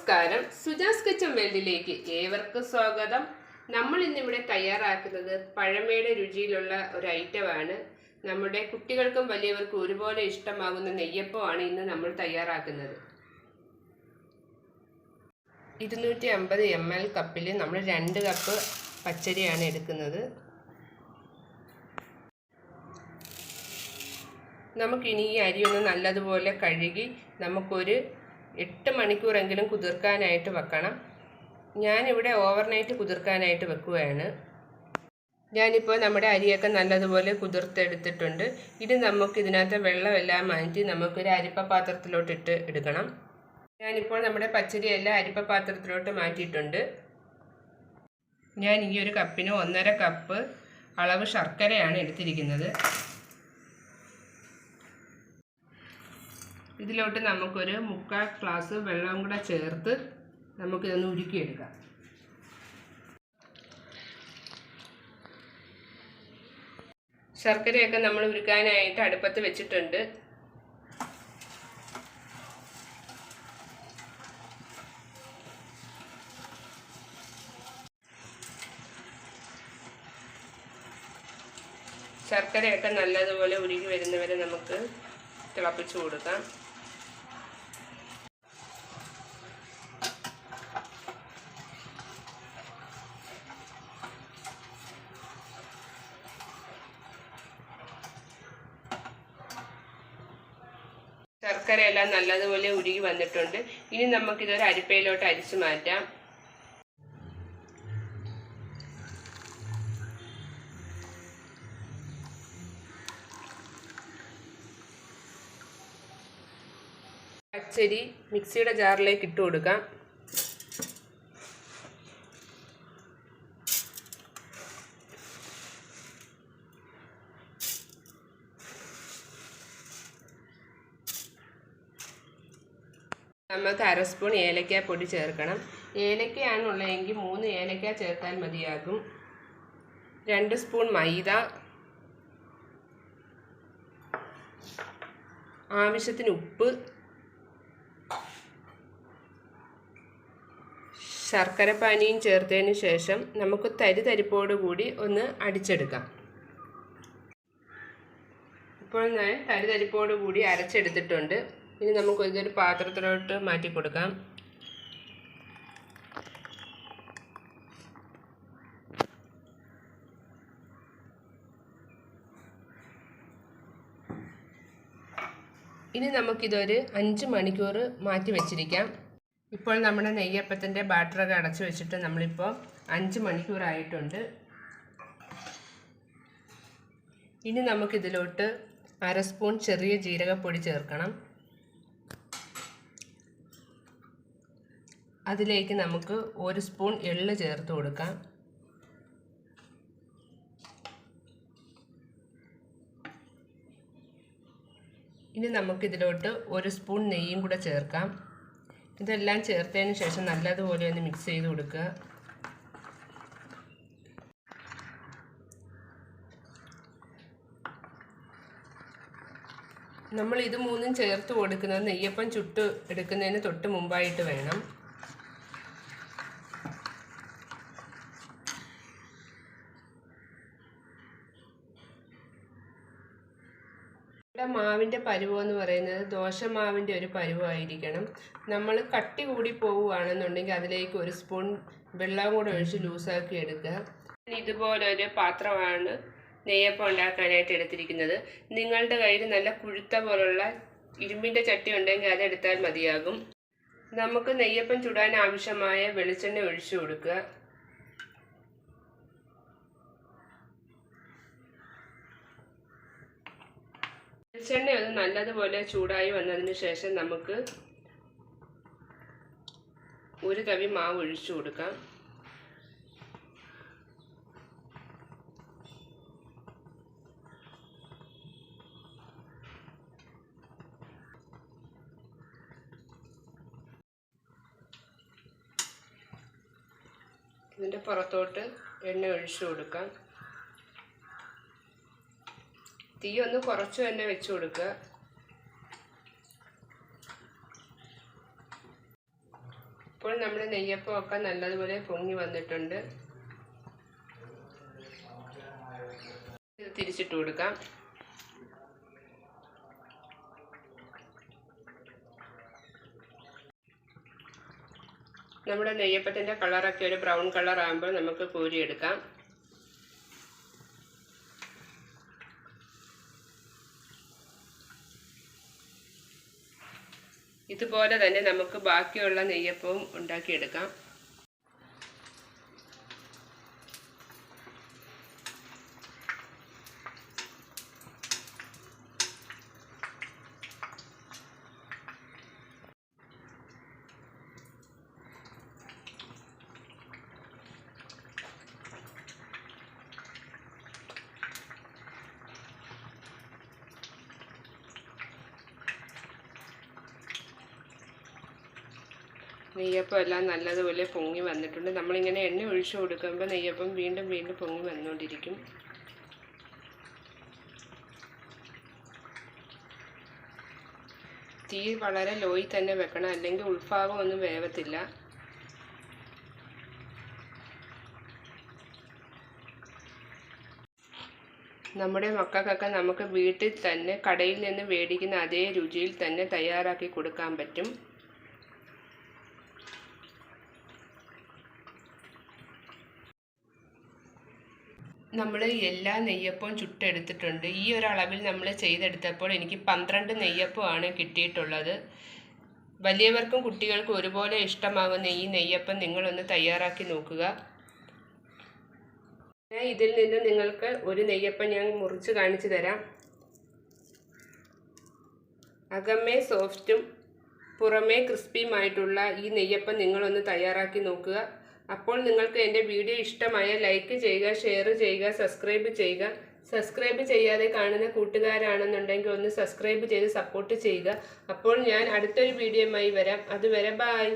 നമസ്കാരം. സുജാസ് കിച്ചൻ വേൾഡിലേക്ക് ഏവർക്കും സ്വാഗതം. നമ്മൾ ഇന്നിവിടെ തയ്യാറാക്കുന്നത് പഴമയുടെ രുചിയിലുള്ള ഒരു ഐറ്റമാണ് നമ്മുടെ കുട്ടികൾക്കും വലിയവർക്കും ഒരുപോലെ ഇഷ്ടമാകുന്ന നെയ്യപ്പമാണ് ഇന്ന് നമ്മൾ തയ്യാറാക്കുന്നത്. ഇരുന്നൂറ്റി അമ്പത് എം എൽ കപ്പിൽ നമ്മൾ രണ്ട് കപ്പ് പച്ചരിയാണ് എടുക്കുന്നത്. നമുക്കിനി ഈ അരി ഒന്ന് നല്ലതുപോലെ കഴുകി നമുക്കൊരു എട്ട് മണിക്കൂറെങ്കിലും കുതിർക്കാനായിട്ട് വെക്കണം. ഞാനിവിടെ ഓവർനൈറ്റ് കുതിർക്കാനായിട്ട് വെക്കുകയാണ്. ഞാനിപ്പോൾ നമ്മുടെ അരിയൊക്കെ നല്ലതുപോലെ കുതിർത്തെടുത്തിട്ടുണ്ട്. ഇനി നമുക്ക് ഇതിനകത്ത് വെള്ളമെല്ലാം മാറ്റി നമുക്കൊരു അരിപ്പ പാത്രത്തിലോട്ട് ഇട്ട് എടുക്കണം. ഞാനിപ്പോൾ നമ്മുടെ പച്ചരിയെല്ലാം അരിപ്പ പാത്രത്തിലോട്ട് മാറ്റിയിട്ടുണ്ട്. ഞാൻ ഈ ഒരു കപ്പിന് ഒന്നര കപ്പ് അളവ് ശർക്കരയാണ് എടുത്തിരിക്കുന്നത്. ഇതിലോട്ട് നമുക്കൊരു മുക്കാൽ ഗ്ലാസ് വെള്ളം കൂടെ ചേർത്ത് നമുക്കിതൊന്ന് ഉരുക്കിയെടുക്കാം. ശർക്കരയൊക്കെ നമ്മൾ ഉരുക്കാനായിട്ട് അടുപ്പത്ത് വെച്ചിട്ടുണ്ട്. ശർക്കരയൊക്കെ നല്ലതുപോലെ ഉരുകി വരുന്നവരെ നമുക്ക് തിളപ്പിച്ചു കൊടുക്കാം. ശർക്കര എല്ലാം നല്ലതുപോലെ ഉരുകി വന്നിട്ടുണ്ട്. ഇനി നമുക്കിതൊരു അരിപ്പയിലോട്ട് അരിച്ചു മാറ്റാം. പച്ചരി മിക്സിയുടെ ജാറിലേക്ക് ഇട്ട് കൊടുക്കാം. നമുക്ക് അര സ്പൂൺ പൊടി ചേർക്കണം. ഏലക്കയാണുള്ളതെങ്കിൽ മൂന്ന് ഏലക്ക ചേർത്താൽ മതിയാകും. രണ്ട് സ്പൂൺ മൈദ. ആവശ്യത്തിന് ഉപ്പ്. ശർക്കര പാനിയും ചേർത്തതിന് ശേഷം നമുക്ക് തരി തരിപ്പോട് കൂടി ഒന്ന് അടിച്ചെടുക്കാം. ഇപ്പോൾ ഞാൻ തരി തരിപ്പോട് കൂടി അരച്ചെടുത്തിട്ടുണ്ട്. ഇനി നമുക്ക് ഇതൊരു പാത്രത്തിലോട്ട് മാറ്റി കൊടുക്കാം. ഇനി നമുക്കിതൊരു അഞ്ച് മണിക്കൂർ മാറ്റി വെച്ചിരിക്കാം. ഇപ്പോൾ നമ്മുടെ നെയ്യപ്പത്തിന്റെ ബാറ്ററൊക്കെ അടച്ചു വെച്ചിട്ട് നമ്മളിപ്പോൾ അഞ്ച് മണിക്കൂറായിട്ടുണ്ട് ഇനി നമുക്കിതിലോട്ട് അര സ്പൂൺ ചെറിയ ജീരകപ്പൊടി ചേർക്കണം. അതിലേക്ക് നമുക്ക് ഒരു സ്പൂൺ എള്ള് ചേർത്ത് കൊടുക്കാം. ഇനി നമുക്കിതിലോട്ട് ഒരു സ്പൂൺ നെയ്യും കൂടെ ചേർക്കാം. ഇതെല്ലാം ചേർത്തതിന് ശേഷം നല്ലതുപോലെ ഒന്ന് മിക്സ് ചെയ്ത് കൊടുക്കുക. നമ്മൾ ഇത് മൂന്നും ചേർത്ത് കൊടുക്കുന്നത് നെയ്യപ്പം ചുട്ട് എടുക്കുന്നതിന് തൊട്ട് മുമ്പായിട്ട് വേണം. മാവിന്റെ പരുവം എന്ന് പറയുന്നത് ദോശമാവിന്റെ ഒരു പരുവമായിരിക്കണം. നമ്മൾ കട്ടി കൂടി പോവുകയാണെന്നുണ്ടെങ്കിൽ അതിലേക്ക് ഒരു സ്പൂൺ വെള്ളം കൂടെ ഒഴിച്ച് ലൂസാക്കി എടുക്കുക. ഇതുപോലൊരു പാത്രമാണ് നെയ്യപ്പം ഉണ്ടാക്കാനായിട്ട് എടുത്തിരിക്കുന്നത്. നിങ്ങളുടെ കയ്യിൽ നല്ല കുഴുത്ത പോലുള്ള ഇരുമ്പിന്റെ ചട്ടി ഉണ്ടെങ്കിൽ അതെടുത്താൽ മതിയാകും. നമുക്ക് നെയ്യപ്പം ചുടാൻ ആവശ്യമായ വെളിച്ചെണ്ണ ഒഴിച്ചു കൊടുക്കുക. വെളിച്ചെണ്ണ ഒന്ന് നല്ലതുപോലെ ചൂടായി വന്നതിന് ശേഷം നമുക്ക് ഒരു കവി മാവ് ഒഴിച്ചു കൊടുക്കാം. ഇതിന്റെ പുറത്തോട്ട് എണ്ണ ഒഴിച്ചു കൊടുക്കാം. തീ ഒന്ന് കുറച്ച് തന്നെ വെച്ച് കൊടുക്കുക ഇപ്പോൾ നമ്മുടെ നെയ്യപ്പമൊക്കെ നല്ലതുപോലെ പൊങ്ങി വന്നിട്ടുണ്ട്. തിരിച്ചിട്ട് കൊടുക്കാം. നമ്മുടെ നെയ്യപ്പത്തിന്റെ കളറൊക്കെ ഒരു ബ്രൗൺ കളർ ആകുമ്പോൾ നമുക്ക് കോരിയെടുക്കാം. ഇതുപോലെ തന്നെ നമുക്ക് ബാക്കിയുള്ള നെയ്യപ്പവും ഉണ്ടാക്കിയെടുക്കാം. നെയ്യപ്പം എല്ലാം നല്ലതുപോലെ പൊങ്ങി വന്നിട്ടുണ്ട്. നമ്മളിങ്ങനെ എണ്ണ ഒഴിച്ചു കൊടുക്കുമ്പോൾ നെയ്യപ്പം വീണ്ടും വീണ്ടും പൊങ്ങി വന്നുകൊണ്ടിരിക്കും. തീ വളരെ ലോയിൽ തന്നെ വെക്കണം. അല്ലെങ്കിൽ ഉൾഭാഗം ഒന്നും വേവത്തില്ല. നമ്മുടെ മക്കൾക്കൊക്കെ നമുക്ക് വീട്ടിൽ തന്നെ കടയിൽ നിന്ന് മേടിക്കുന്ന അതേ രുചിയിൽ തന്നെ തയ്യാറാക്കി കൊടുക്കാൻ പറ്റും. നമ്മൾ എല്ലാ നെയ്യപ്പവും ചുട്ടെടുത്തിട്ടുണ്ട്. ഈ ഒരു അളവിൽ നമ്മൾ ചെയ്തെടുത്തപ്പോൾ എനിക്ക് പന്ത്രണ്ട് നെയ്യപ്പമാണ് കിട്ടിയിട്ടുള്ളത്. വലിയവർക്കും കുട്ടികൾക്കും ഒരുപോലെ ഇഷ്ടമാകുന്ന ഈ നെയ്യപ്പം നിങ്ങളൊന്ന് തയ്യാറാക്കി നോക്കുക. ഞാൻ ഇതിൽ നിന്ന് നിങ്ങൾക്ക് ഒരു നെയ്യപ്പം ഞാൻ മുറിച്ച് കാണിച്ചു തരാം. അകമേ സോഫ്റ്റും പുറമേ ക്രിസ്പിയുമായിട്ടുള്ള ഈ നെയ്യപ്പം നിങ്ങളൊന്ന് തയ്യാറാക്കി നോക്കുക. അപ്പോൾ നിങ്ങൾക്ക് എന്റെ വീഡിയോ ഇഷ്ടമായ ലൈക്ക് ചെയ്യുക ഷെയർ ചെയ്യുക സബ്സ്ക്രൈബ് ചെയ്യുക. സബ്സ്ക്രൈബ് ചെയ്യാതെ കാണുന്ന കൂട്ടുകാരാണെന്നുണ്ടെങ്കിൽ ഒന്ന് സബ്സ്ക്രൈബ് ചെയ്ത് സപ്പോർട്ട് ചെയ്യുക. അപ്പോൾ ഞാൻ അടുത്തൊരു വീഡിയോയുമായി വരാം. അതുവരെ ബായ്